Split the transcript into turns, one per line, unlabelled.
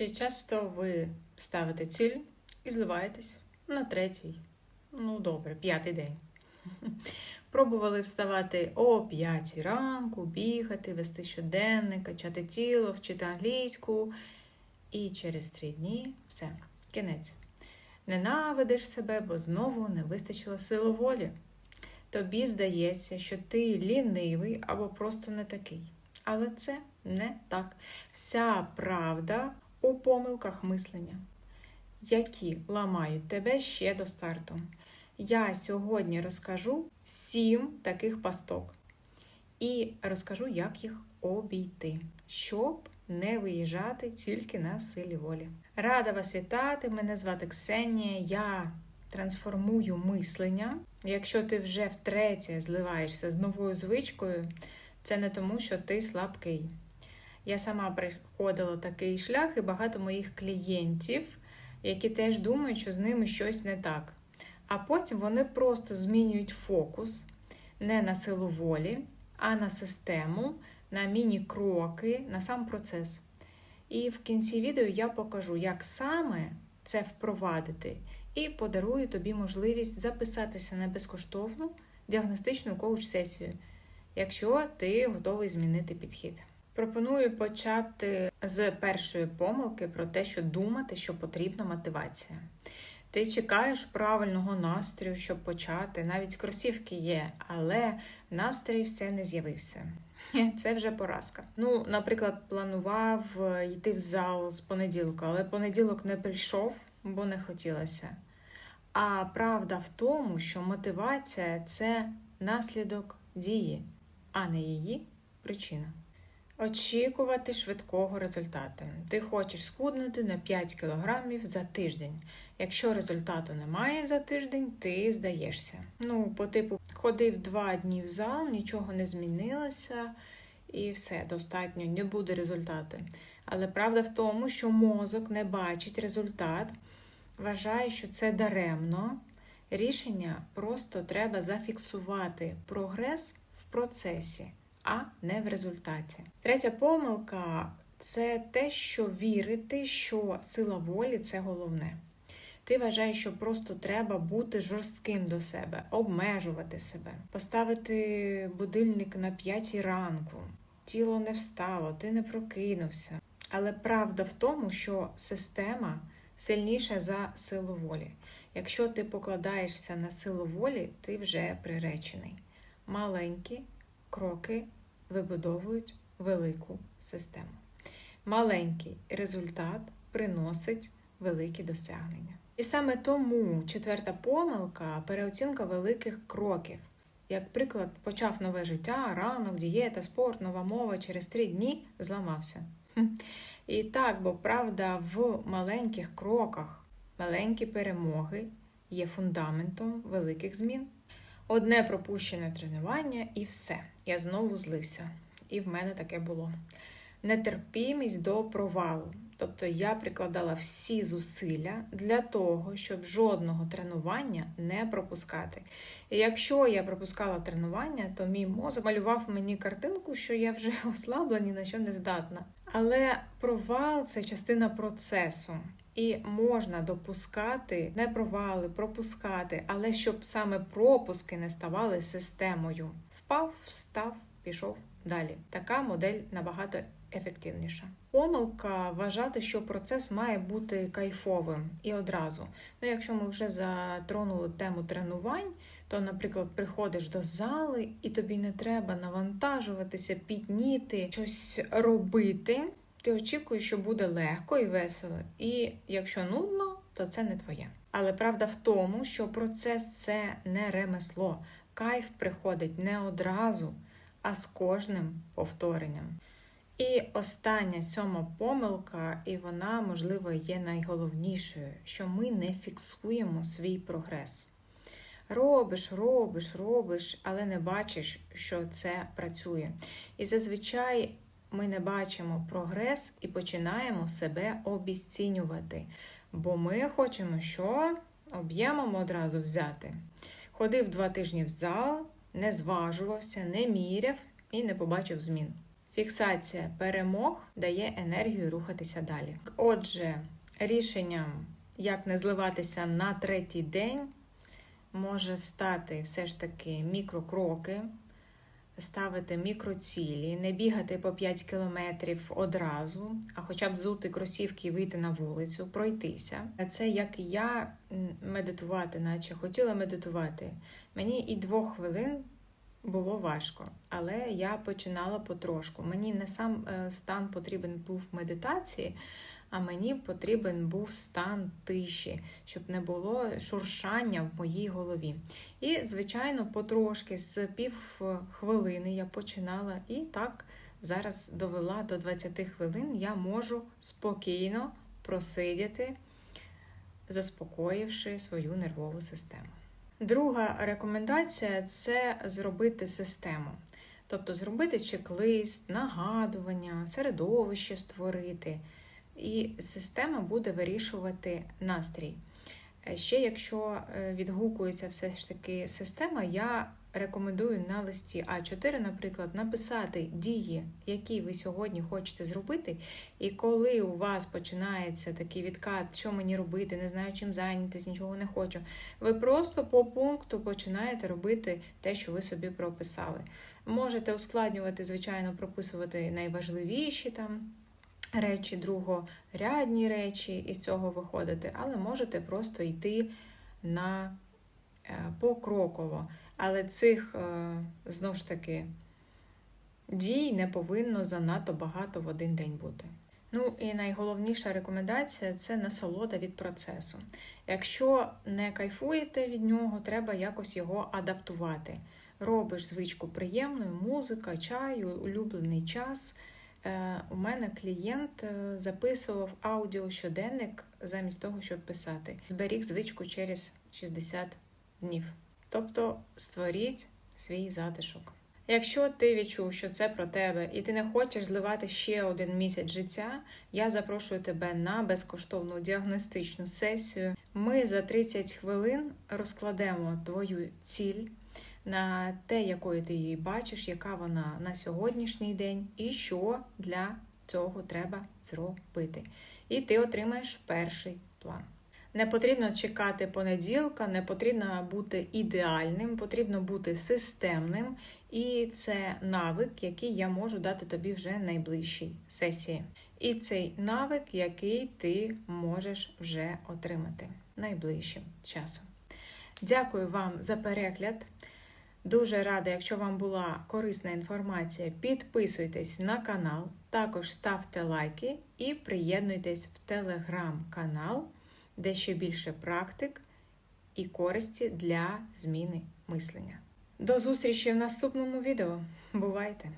Чи часто ви ставите ціль і зливаєтесь на третій, ну добре, п'ятий день. Пробували вставати о п'ятій ранку, бігати, вести щоденник, качати тіло, вчити англійську. І через три дні все, кінець. Ненавидиш себе, бо знову не вистачило сили волі. Тобі здається, що ти лінивий або просто не такий. Але це не так. Вся правда у помилках мислення, які ламають тебе ще до старту. Я сьогодні розкажу сім таких пасток і розкажу, як їх обійти, щоб не виїжджати тільки на силі волі. Рада вас вітати! Мене звати Ксенія. Я трансформую мислення. Якщо ти вже втретє зливаєшся з новою звичкою, це не тому, що ти слабкий. Я сама приходила такий шлях, і багато моїх клієнтів, які теж думають, що з ними щось не так. А потім вони просто змінюють фокус не на силу волі, а на систему, на міні-кроки, на сам процес. І в кінці відео я покажу, як саме це впровадити, і подарую тобі можливість записатися на безкоштовну діагностичну коуч-сесію, якщо ти готовий змінити підхід. Пропоную почати з першої помилки про те, що думати, що потрібна мотивація. Ти чекаєш правильного настрою, щоб почати. Навіть кросівки є, але настрій все не з'явився. Це вже поразка. Ну, наприклад, планував йти в зал з понеділка, але понеділок не прийшов, бо не хотілося. А правда в тому, що мотивація це наслідок дії, а не її причина. Очікувати швидкого результату. Ти хочеш схуднути на 5 кг за тиждень. Якщо результату немає за тиждень, ти здаєшся. Ну, по типу, ходив два дні в зал, нічого не змінилося, і все, достатньо, не буде результату. Але правда в тому, що мозок не бачить результат, вважає, що це даремно. Рішення просто треба зафіксувати прогрес в процесі а не в результаті. Третя помилка це те, що вірити, що сила волі це головне. Ти вважаєш, що просто треба бути жорстким до себе, обмежувати себе, поставити будильник на п'ятій ранку. Тіло не встало, ти не прокинувся. Але правда в тому, що система сильніша за силу волі. Якщо ти покладаєшся на силу волі, ти вже приречений. Маленькі кроки вибудовують велику систему. Маленький результат приносить великі досягнення. І саме тому четверта помилка переоцінка великих кроків. Як приклад, почав нове життя, ранок, дієта, спорт, нова мова через три дні зламався. І так, бо правда, в маленьких кроках маленькі перемоги є фундаментом великих змін. Одне пропущене тренування і все. Я знову злився. І в мене таке було. Нетерпімість до провалу. Тобто я прикладала всі зусилля для того, щоб жодного тренування не пропускати. І якщо я пропускала тренування, то мій мозок малював мені картинку, що я вже ослабла, ні на що не здатна. Але провал це частина процесу. І можна допускати не провали, пропускати, але щоб саме пропуски не ставали системою. Впав, встав, пішов далі. Така модель набагато ефективніша. Помилка вважати, що процес має бути кайфовим і одразу. Ну, якщо ми вже затронули тему тренувань, то, наприклад, приходиш до зали і тобі не треба навантажуватися, підніти, щось робити. Ти очікуєш, що буде легко і весело, і якщо нудно, то це не твоє. Але правда в тому, що процес це не ремесло. Кайф приходить не одразу, а з кожним повторенням. І остання сьома помилка, і вона, можливо, є найголовнішою, що ми не фіксуємо свій прогрес. Робиш, робиш, робиш, але не бачиш, що це працює. І зазвичай ми не бачимо прогрес і починаємо себе обіцінювати. Бо ми хочемо, що об'ємом одразу взяти. Ходив два тижні в зал, не зважувався, не міряв і не побачив змін. Фіксація перемог дає енергію рухатися далі. Отже, рішенням, як не зливатися на третій день, може стати все ж таки мікрокроки, ставити мікроцілі, не бігати по 5 кілометрів одразу, а хоча б взути кросівки і вийти на вулицю, пройтися. Це як я медитувати, наче хотіла медитувати. Мені і двох хвилин було важко, але я починала потрошку. Мені не сам е, стан потрібен був медитації, а мені потрібен був стан тиші, щоб не було шуршання в моїй голові. І, звичайно, потрошки з пів хвилини я починала і так зараз довела до 20 хвилин. Я можу спокійно просидіти, заспокоївши свою нервову систему. Друга рекомендація це зробити систему. Тобто зробити чек-лист, нагадування, середовище створити. І система буде вирішувати настрій. Е, Ще якщо е, відгукується все ж таки система, я рекомендую на листі А4, наприклад, написати дії, які ви сьогодні хочете зробити. І коли у вас починається такий відкат, що мені робити, не знаю, чим зайнятися, нічого не хочу, ви просто по пункту починаєте робити те, що ви собі прописали. Можете ускладнювати, звичайно, прописувати найважливіші там речі, другорядні речі із цього виходити, але можете просто йти на е, покроково. Але цих, е, знову ж таки, дій не повинно занадто багато в один день бути. Ну і найголовніша рекомендація це насолода від процесу. Якщо не кайфуєте від нього, треба якось його адаптувати. Робиш звичку приємною, музика, чай, улюблений час. Е, У мене клієнт е, записував аудіо щоденник замість того, щоб писати. Зберіг звичку через 60 днів. Тобто створіть свій затишок. Якщо ти відчув, що це про тебе, і ти не хочеш зливати ще один місяць життя, я запрошую тебе на безкоштовну діагностичну сесію. Ми за 30 хвилин розкладемо твою ціль на те, якою ти її бачиш, яка вона на сьогоднішній день, і що для цього треба зробити. І ти отримаєш перший план. Не потрібно чекати понеділка, не потрібно бути ідеальним, потрібно бути системним, і це навик, який я можу дати тобі вже в найближчій сесії. І цей навик, який ти можеш вже отримати найближчим часом. Дякую вам за перегляд. Дуже рада, якщо вам була корисна інформація, підписуйтесь на канал, також ставте лайки і приєднуйтесь в телеграм-канал, де ще більше практик і користі для зміни мислення. До зустрічі в наступному відео. Бувайте!